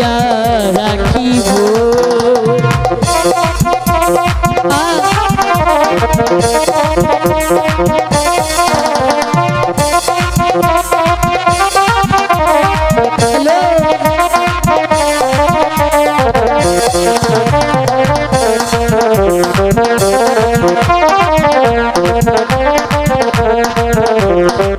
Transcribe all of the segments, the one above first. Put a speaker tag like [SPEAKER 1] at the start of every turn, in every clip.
[SPEAKER 1] দিয়া রাখিব Thank you.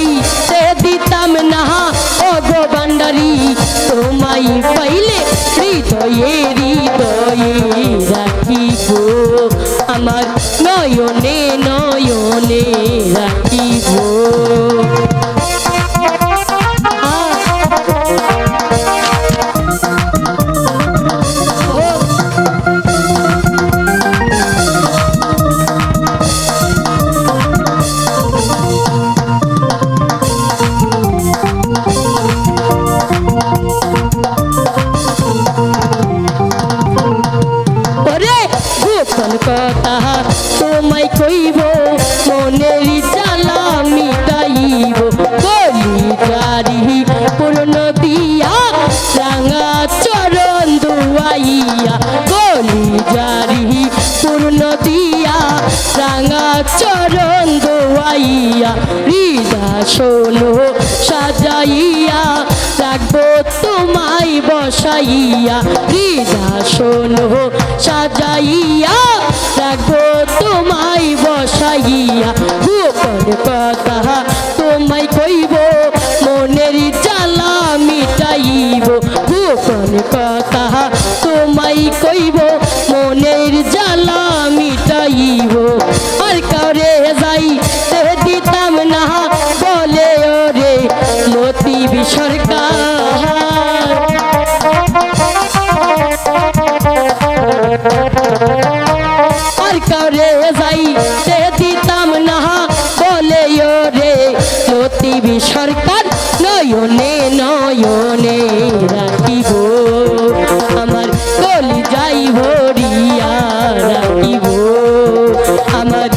[SPEAKER 1] Paris. দিব। কলিকারি পূর্ণ দিয়া, রাঙা চরণ দুয়াইয়া কলিকারি পূর্ণ দিয়া, রাঙা চরণ দুয়াইয়া, হৃদা শোনো সাজাইয়া, রাখব তোমায় বসাইয়া, হৃদা শোনো সাজাইয়া, রাখব তোমায় বসাইয়া গোপন কথা আমায় কইব মনের জ্বালা মিটাইব গোপন কথা তোমায় কইব মনের জ্বালা মিটাইব। ಇವೋ ಆನಾದ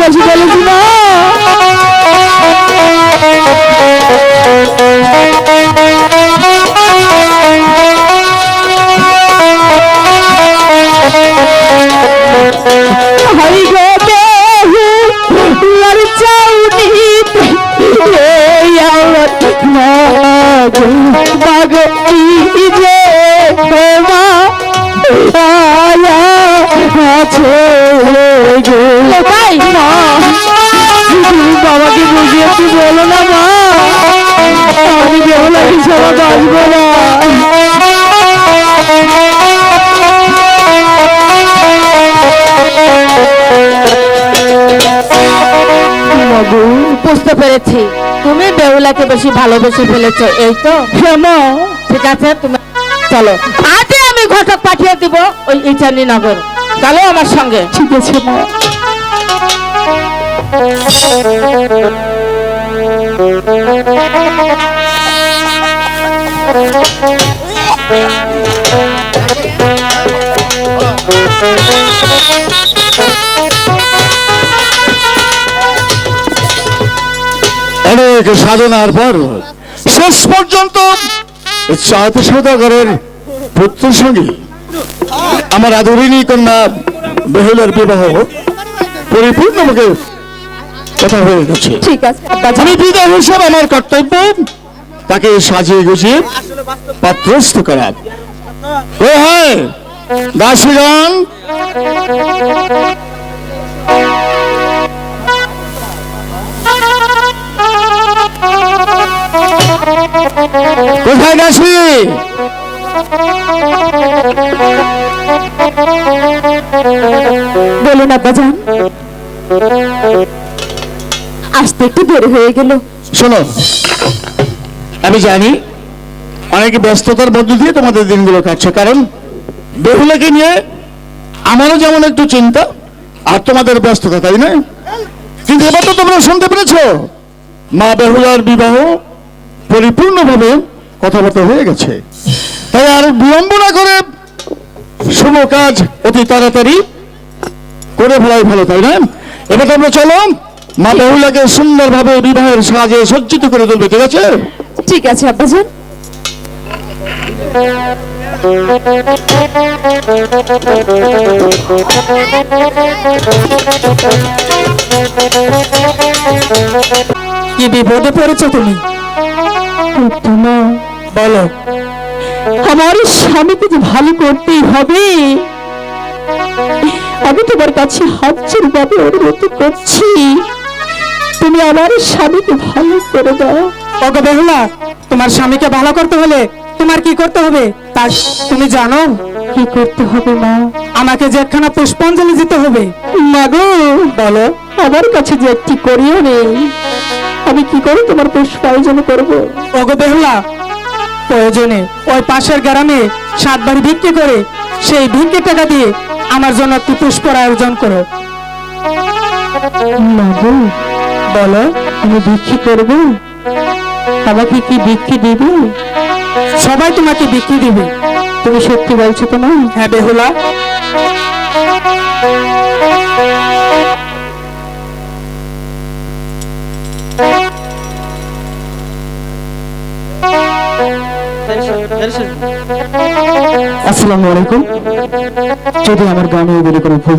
[SPEAKER 1] Gracias, বলো না
[SPEAKER 2] মা। আমি বেহুলা হিসাবে বাঁচবো না।
[SPEAKER 3] বুঝতে পেরেছি। তুমি বেহুলাকে বেশি ভালোবেসে ফেলেছো এই তো?
[SPEAKER 2] হেমা
[SPEAKER 3] ঠিক আছে তুমি চলো। আজই আমি ঘটক পাঠিয়ে দিব ওই ইটানি নগর। চলো আমার সঙ্গে।
[SPEAKER 2] ঠিক আছে মা।
[SPEAKER 4] অনেক সাধনার পর শেষ পর্যন্ত চাঁদ পুত্রের সঙ্গে আমার আদরিনী কন্যা বেহুলার বিবাহ পরিপূর্ণভাবে কথা হয়ে গেছে।
[SPEAKER 2] ঠিক আছে
[SPEAKER 4] আমি বিদায় হিসাবে আমার কর্তব্য তাকে সাজিয়ে গুছিয়ে পাত্রস্থ করা। ও হয় দাসীগণ কোথায় দাসী?
[SPEAKER 2] বলুন আব্বাজান। আসতে একটু দেরি হয়ে গেল।
[SPEAKER 4] শোনো, আমি জানি অনেক ব্যস্ততার মধ্য দিয়ে তোমাদের দিনগুলো কাটছে, কারণ বেহুলাকে নিয়ে আমারও যেমন একটু চিন্তা আর তোমাদের ব্যস্ততা, তাই না কিন্তু এবার তো তোমরা শুনতে পেরেছ, মা বেহুলার বিবাহ পরিপূর্ণভাবে কথাবার্তা হয়ে গেছে। তাই আর বিলম্ব না করে শুভ কাজ অতি তাড়াতাড়ি করে ফেলাই ভালো, তাই না এবার তোমরা চলো। মা বেহুলাকে সুন্দরভাবে বিবাহের সাজে সজ্জিত করে তুলবে ঠিক আছে?
[SPEAKER 2] ঠিক আছে আব্বাজান।
[SPEAKER 5] কি বিপদে পড়েছো তুমি? বলো।
[SPEAKER 2] আমার স্বামীকে যে ভালো করতেই হবে আমি তোমার কাছে হাত ছেড়ে অনুরোধ করছি। তুমি আমার স্বামীকে ভালো করে দাও।
[SPEAKER 5] ওকে বেহুলা তোমার স্বামীকে ভালো করতে হলে তোমার কি করতে হবে? তা তুমি জানো?
[SPEAKER 2] কি করতে হবে মা?
[SPEAKER 5] আমাকে যে একখানা পুষ্পাঞ্জলি দিতে হবে।
[SPEAKER 2] মাগো
[SPEAKER 5] বলো
[SPEAKER 2] আমার কাছে যে একটি করিও নেই। আমি কি করে তোমার পুষ্পায়োজন করব?
[SPEAKER 5] ওগো বেহুলা প্রয়োজনে ওই পাশের গ্রামে সাত বাড়ি বিক্রি করে সেই বিক্রি টাকা দিয়ে আমার জন্য একটি পুষ্পর আয়োজন করো।
[SPEAKER 2] মাগো
[SPEAKER 5] বলো
[SPEAKER 2] আমি বিক্রি করব? আমাকে কি বিক্রি দেবে?
[SPEAKER 5] সবাই তোমাকে বিক্রি দিবে।
[SPEAKER 2] তুমি সত্যি বলছো তো না?
[SPEAKER 5] হ্যাঁ বেহুলা।
[SPEAKER 2] আসসালামু আলাইকুম। যদি আমার গানে বলে কোনো ভুল